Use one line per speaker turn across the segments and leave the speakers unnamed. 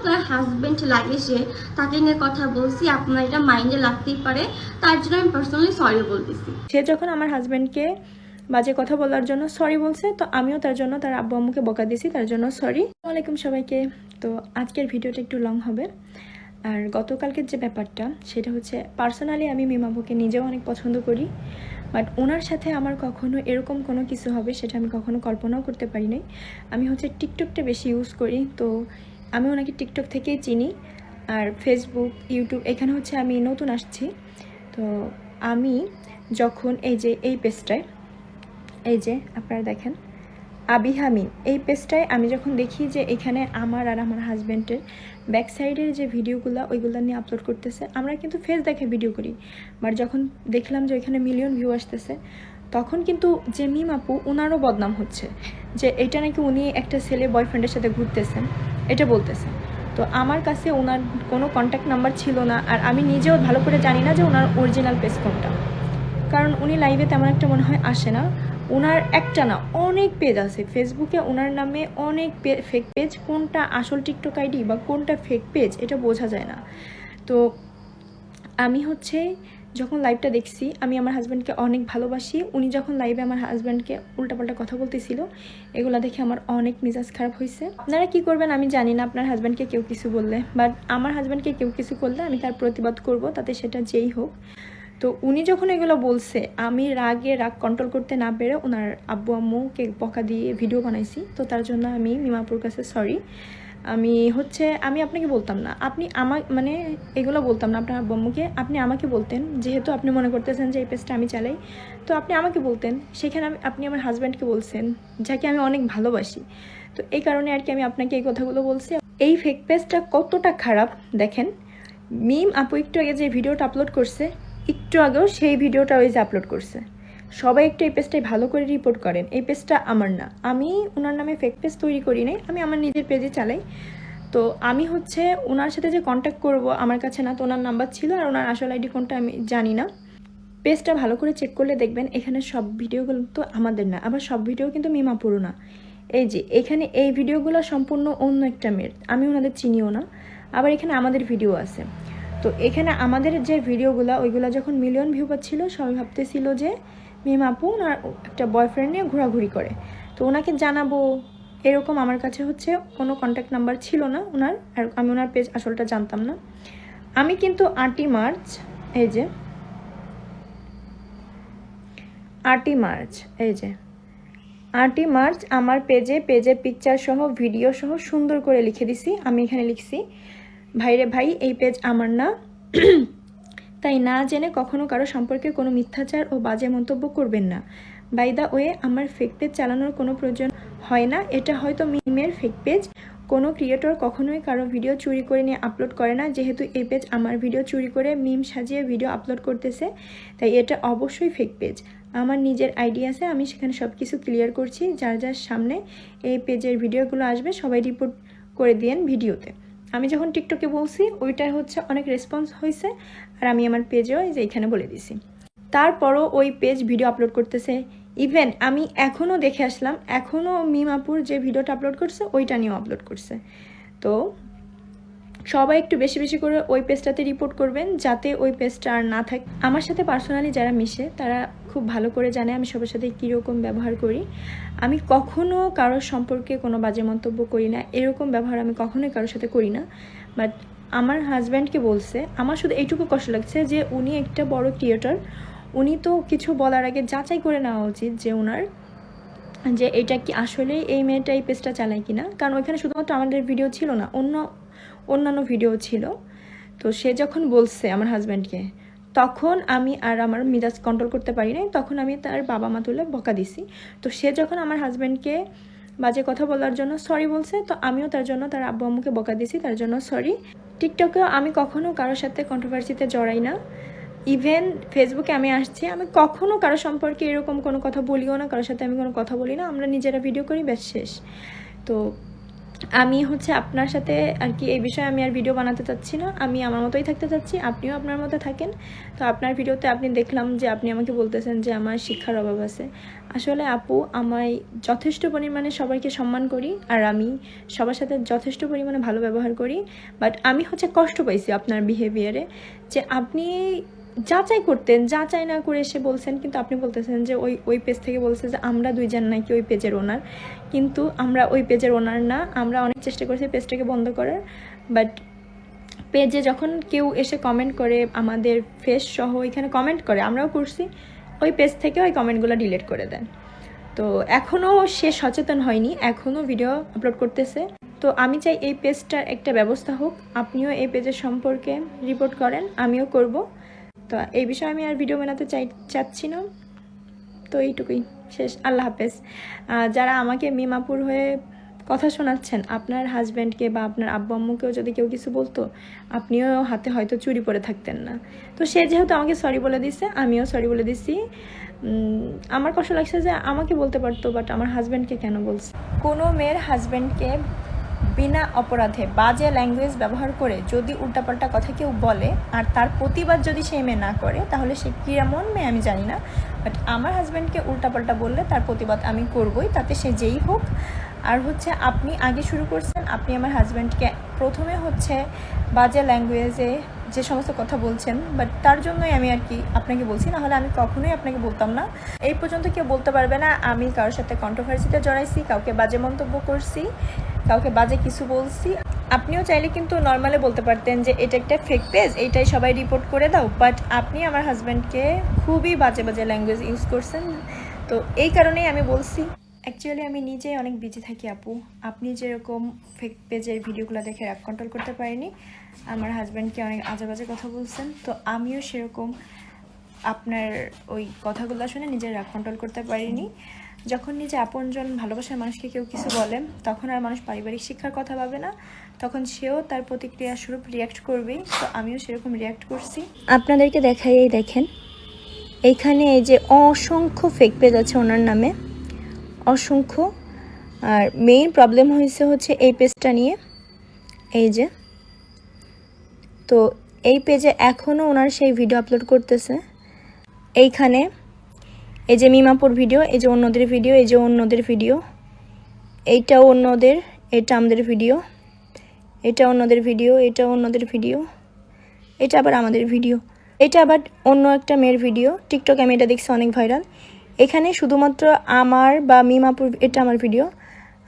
আপনার হাজবেন্ড লাগে সে, তাকে নিয়ে কথা বলছি, আপনার এটা মাইন্ডে লাগতেই পারে, তার জন্য আমি পার্সোনালি সরি বলতেছি।
সে যখন আমার হাজব্যান্ডকে বাজে কথা বলার জন্য সরি বলছে, তো আমিও তার জন্য তার আব্বু আম্মুকে বকা দিয়েছি, তার জন্য সরি ওয়ালাইকুম সবাইকে। তো আজকের ভিডিওটা একটু লং হবে। আর গতকালকের যে ব্যাপারটা, সেটা হচ্ছে পার্সোনালি আমি মিমাবুকে নিজেও অনেক পছন্দ করি বাট ওনার সাথে আমার কখনো এরকম কোনো কিছু হবে, সেটা আমি কখনো কল্পনাও করতে পারি নাই। আমি হচ্ছে টিকটকটা বেশি ইউজ করি, তো আমি ওনাকে টিকটক থেকেই চিনি আর ফেসবুক, ইউটিউব, এখানে হচ্ছে আমি নতুন আসছি। তো আমি যখন এই যে এই পেজটায়, এই যে আপনারা দেখেন, আবি হামিম, এই পেজটায় আমি যখন দেখি যে এখানে আমার আর আমার হাজব্যান্ডের ব্যাক সাইডের যে ভিডিওগুলো, ওইগুলো নিয়ে আপলোড করতেছে, আমরা কিন্তু ফেস দেখে ভিডিও করি। বাট যখন দেখলাম যে ওইখানে মিলিয়ন ভিউ আসতেছে, তখন কিন্তু যে মিম আপু ওনারও বদনাম হচ্ছে। যে এটা নাকি উনি একটা ছেলে বয়ফ্রেন্ডের সাথে ঘুরতেছেন। এটা বলতেছে। তো আমার কাছে ওনার কোনো কন্ট্যাক্ট নাম্বার ছিল না আর আমি নিজেও ভালো করে জানি না যে ওনার অরিজিনাল পেজ কোনটা। কারণ উনি লাইভে তেমন একটা মনে হয় আসে না। ওনার একটা না, অনেক পেজ আছে। ফেসবুকে ওনার নামে অনেক ফেক পেজ কোনটা আসল টিকটক আইডি বা কোনটা ফেক পেজ এটা বোঝা যায় না। তো আমি হচ্ছে যখন লাইভটা দেখছি, আমি আমার হাজব্যান্ডকে অনেক ভালোবাসি। উনি যখন লাইভে আমার হাজব্যান্ডকে উল্টাপাল্টা কথা বলতেছিল, এগুলো দেখে আমার অনেক মেজাজ খারাপ হয়েছে আপনারা কি করবেন আমি জানি না আপনার হাজব্যান্ডকে কেউ কিছু বললে বাট আমার হাজব্যান্ডকে কেউ কিছু করলে আমি তার প্রতিবাদ করব, তাতে সেটা যেই হোক। তো উনি যখন এগুলো বলছে, আমি রাগে রাগ কন্ট্রোল করতে না পেরে ওনার আব্বু আম্মুকে বকা দিয়ে ভিডিও বানাইছি। তো তার জন্য আমি মিমাপুর কাছে সরি আমি হচ্ছে, আমি আপনাকে বলতাম না। আপনি আমার মানে এগুলো বলতাম না আপনার আব্বু আম্মুকে আপনি আমাকে বলতেন, যেহেতু আপনি মনে করতেছেন যে এই পেজটা আমি চালাই। তো আপনি আমাকে বলতেন, সেখানে আমি, আপনি আমার হাজব্যান্ডকে বলছেন, যাকে আমি অনেক ভালোবাসি। তো এই কারণে আর কি আমি আপনাকে এই কথাগুলো বলছি। এই ফেক পেজটা কতটা খারাপ, দেখেন। মিম আপু একটু আগে যে ভিডিওটা আপলোড করছে, একটু আগেও সেই ভিডিওটা ওই যে আপলোড করছে। সবাই একটু এই পেজটাই ভালো করে রিপোর্ট করেন। এই পেজটা আমার না। আমি ওনার নামে ফেক পেজ তৈরি করি নাই, আমি আমার নিজের পেজে চালাই। তো আমি হচ্ছে ওনার সাথে যে কন্ট্যাক্ট করব আমার কাছে না, তো ওনার নাম্বার ছিল আর ওনার আসল আইডি কোনটা আমি জানি না। পেজটা ভালো করে চেক করলে দেখবেন এখানে সব ভিডিওগুলো তো আমাদের না, আবার সব ভিডিও কিন্তু মিমা পুরো না। এই যে, এখানে এই ভিডিওগুলো সম্পূর্ণ অন্য একটা মেয়ের, আমি ওনাদের চিনিও না, আবার এখানে আমাদের ভিডিও আছে। তো এখানে আমাদের যে ভিডিওগুলো ওইগুলো যখন মিলিয়ন ভিউ পাচ্ছিল, সবাই ভাবতেছিল যে মিম আপু ওনার একটা বয়ফ্রেন্ড নিয়ে ঘোরাঘুরি করে। তো ওনাকে জানাব, এরকম আমার কাছে হচ্ছে কোনো কন্ট্যাক্ট নাম্বার ছিল না ওনার, আর আমি ওনার পেজ আসলটা জানতাম না। আমি কিন্তু আটই মার্চ, এই যে, আটই মার্চ, এই যে, আটই মার্চ আমার পেজে পেজে পিকচার সহ ভিডিও সহ সুন্দর করে লিখে দিছি, আমি এখানে লিখছি, ভাইরে ভাই, এই পেজ আমার না। তাই না জেনে কখনো কারও সম্পর্কে কোনো মিথ্যাচার ও বাজে মন্তব্য করবেন না। বাই দা ওয়ে আমার ফেক পেজ চালানোর কোনো প্রয়োজন হয় না। এটা হয়তো মিমের ফেক পেজ কোনো ক্রিয়েটর কখনোই কারও ভিডিও চুরি করে নিয়ে আপলোড করে না। যেহেতু এই পেজ আমার ভিডিও চুরি করে মিম সাজিয়ে ভিডিও আপলোড করতেছে, তাই এটা অবশ্যই ফেক পেজ আমার নিজের আইডি আছে, আমি সেখানে সব কিছু ক্লিয়ার করছি। যার যার সামনে এই পেজের ভিডিওগুলো আসবে, সবাই রিপোর্ট করে দিয়েন ভিডিওতে আমি যখন টিকটকে বলছি ওইটাই হচ্ছে অনেক রেসপন্স হয়েছে আর আমি আমার পেজেও যে এখানে বলে দিছি। তারপরও ওই পেজ ভিডিও আপলোড করতেছে। ইভেন আমি এখনও দেখে আসলাম এখনও মিমাপুর যে ভিডিওটা আপলোড করছে, ওইটা নিয়েও আপলোড করছে। তো সবাই একটু বেশি বেশি করে ওই পেজটাতে রিপোর্ট করবেন, যাতে ওই পেজটা আর না থাকে। আমার সাথে পার্সোনালি যারা মিশে, তারা খুব ভালো করে জানে আমি সবার সাথে কীরকম ব্যবহার করি। আমি কখনো কারোর সম্পর্কে কোনো বাজে মন্তব্য করি না। এরকম ব্যবহার আমি কখনোই কারোর সাথে করি না। বাট আমার হাজব্যান্ডকে বলছে, আমার শুধু এইটুকু কষ্ট লাগছে যে উনি একটা বড় ক্রিয়েটর উনি তো কিছু বলার আগে যাচাই করে নেওয়া উচিত যে ওনার যে এটা কি আসলে এই মেয়েটা এই পেজটা চালায় কিনা। কারণ ওইখানে শুধুমাত্র আমাদের ভিডিও ছিল না, অন্য অন্যান্য ভিডিও ছিল। তো সে যখন বলছে আমার হাজব্যান্ডকে তখন আমি আর আমার মিজাজ কন্ট্রোল করতে পারি নাই, তখন আমি তার বাবা মা তুলে বকা দিছি। তো সে যখন আমার হাজব্যান্ডকে বাজে কথা বলার জন্য সরি বলছে, তো আমিও তার জন্য তার আব্বু আম্মুকে বকা দিছি, তার জন্য সরি টিকটকেও আমি কখনো কারোর সাথে কন্ট্রোভার্সিতে জড়াই না। ইভেন ফেসবুকে আমি আসছি, আমি কখনো কারও সম্পর্কে এরকম কোনো কথা বলিও না, কারোর সাথে আমি কোনো কথা বলি না, আমরা নিজেরা ভিডিও করি, ব্যাস শেষ। তো আমি হচ্ছে আপনার সাথে আর কি এই বিষয়ে আমি আর ভিডিও বানাতে চাচ্ছি না। আমি আমার মতোই থাকতে চাচ্ছি, আপনিও আপনার মতো থাকেন। তো আপনার ভিডিওতে আপনি দেখলাম যে আপনি আমাকে বলতেছেন যে আমার শিক্ষার অভাব আছে। আসলে আপু আমায় যথেষ্ট পরিমাণে সবাইকে সম্মান করি আর আমি সবার সাথে যথেষ্ট পরিমাণে ভালো ব্যবহার করি। বাট আমি হচ্ছে কষ্ট পাইছি আপনার বিহেভিয়ারে যে আপনি যাচাই করতেন, যাচাই না করে এসে বলছেন, কিন্তু আপনি বলতেছেন যে ওই ওই পেজ থেকে বলছে যে আমরা দুইজন নাকি ওই পেজের ওনার কিন্তু আমরা ওই পেজের ওনার না, আমরা অনেক চেষ্টা করেছি পেজটাকে বন্ধ করার বাট পেজে যখন কেউ এসে কমেন্ট করে, আমাদের ফেস সহ এখানে কমেন্ট করে, আমরাও করছি, ওই পেজ থেকে ওই কমেন্টগুলো ডিলিট করে দেন। তো এখনও সে সচেতন হয়নি এখনও ভিডিও আপলোড করতেছে। তো আমি চাই এই পেজটার একটা ব্যবস্থা হোক, আপনিও এই পেজের সম্পর্কে রিপোর্ট করেন, আমিও করব। তো এই বিষয়ে আমি আর ভিডিও বানাতে চাই, চাচ্ছি না। তো এইটুকুই। শেষ। আল্লাহ হাফেজ। যারা আমাকে মিমাপুর হয়ে কথা শোনাচ্ছেন, আপনার হাজব্যান্ডকে বা আপনার আব্বু আম্মুকেও যদি কেউ কিছু বলতো, আপনিও হাতে হয়তো চুরি পরে থাকতেন না। তো সে যেহেতু আমাকে সরি বলে দিছে, আমিও সরি বলে দিছি। আমার কষ্ট লাগছে যে আমাকে বলতে পারতো বাট আমার হাজব্যান্ডকে কেন বলছে? কোনো মেয়ের হাজব্যান্ডকে বিনা অপরাধে বাজে ল্যাঙ্গুয়েজ ব্যবহার করে যদি উল্টাপাল্টা কথা কেউ বলে আর তার প্রতিবাদ যদি সে মেয়ে না করে, তাহলে সে কিরমন মেয়ে আমি জানি না। বাট আমার হাজব্যান্ডকে উল্টাপাল্টা বললে তার প্রতিবাদ আমি করবই, তাতে সে যেই হোক। আর হচ্ছে আপনি আগে শুরু করছেন, আপনি আমার হাজব্যান্ডকে প্রথমে হচ্ছে বাজে ল্যাঙ্গুয়েজে যে সমস্ত কথা বলছেন বাট তার জন্যই আমি আর কি আপনাকে বলছি, নাহলে আমি কখনোই আপনাকে বলতাম না। এই পর্যন্ত কেউ বলতে পারবে না, আমি কারোর সাথে কন্ট্রোভার্সিতে জড়াইছি, কাউকে বাজে মন্তব্য করছি। কাউকে বাজে কিছু বলছি, আপনিও চাইলে কিন্তু নর্মালে বলতে পারতেন যে এটা একটা ফেক পেজ এইটাই সবাই রিপোর্ট করে দাও বাট আপনি আমার হাজব্যান্ডকে খুবই বাজে বাজে ল্যাঙ্গুয়েজ ইউজ করছেন। তো এই কারণেই আমি বলছি অ্যাকচুয়ালি আমি নিজেই অনেক বিজি থাকি আপু। আপনি যেরকম ফেক পেজের ভিডিওগুলো দেখে রাগ কন্ট্রোল করতে পারিনি আমার হাজব্যান্ডকে অনেক আজে বাজে কথা বলছেন, তো আমিও সেরকম আপনার ওই কথাগুলো শুনে নিজের রাগ কন্ট্রোল করতে পারিনি। যখন নিজে আপনজন ভালোবাসার মানুষকে কেউ কিছু বলে, তখন আর মানুষ পারিবারিক শিক্ষার কথা ভাবে না। তখন সেও তার প্রতিক্রিয়া স্বরূপ রিয়াক্ট করবেই তো আমিও সেরকম রিয়াক্ট করছি। আপনাদেরকে দেখাই এই দেখেন। এইখানে এই যে অসংখ্য ফেক পেজ আছে ওনার নামে। অসংখ্য। আর মেইন প্রবলেম হয়েছে হচ্ছে এই পেজটা নিয়ে। এই যে। তো এই পেজে এখনও ওনার সেই ভিডিও আপলোড করতেছে। এইখানে, এই যে মিমাপুর ভিডিও, এই যে অন্যদের ভিডিও, এই যে অন্যদের ভিডিও এইটাও অন্যদের, এটা আমাদের ভিডিও, এটা অন্যদের ভিডিও, এটা অন্যদের ভিডিও, এটা আবার আমাদের ভিডিও, এটা আবার অন্য একটা মেয়ের ভিডিও, টিকটকে আমি এটা দেখছি অনেক ভাইরাল। এখানে শুধুমাত্র আমার বা মিমাপুর, এটা আমার ভিডিও,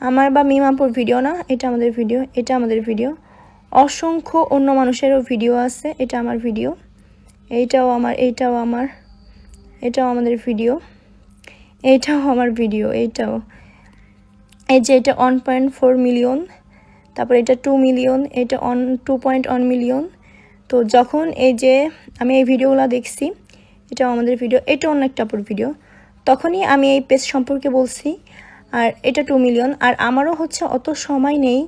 আমার বা মিমাপুর ভিডিও না, এটা আমাদের ভিডিও, এটা আমাদের ভিডিও, অসংখ্য অন্য মানুষেরও ভিডিও আছে, এটা আমার ভিডিও এইটাও আমার এইটাও আমার। এটাও আমাদের ভিডিও এইটাও আমার ভিডিও এইটাও এই যে এটা ওয়ান পয়েন্ট ফোর মিলিয়ন তারপর এটা টু মিলিয়ন এটা on two point one million তো যখন এই যে আমি এই ভিডিওগুলো দেখছি, এটাও আমাদের ভিডিও এটা অন্য একটা ভিডিও তখনই আমি এই পেজ সম্পর্কে বলছি, আর এটা টু মিলিয়ন আর আমারও হচ্ছে অত সময় নেই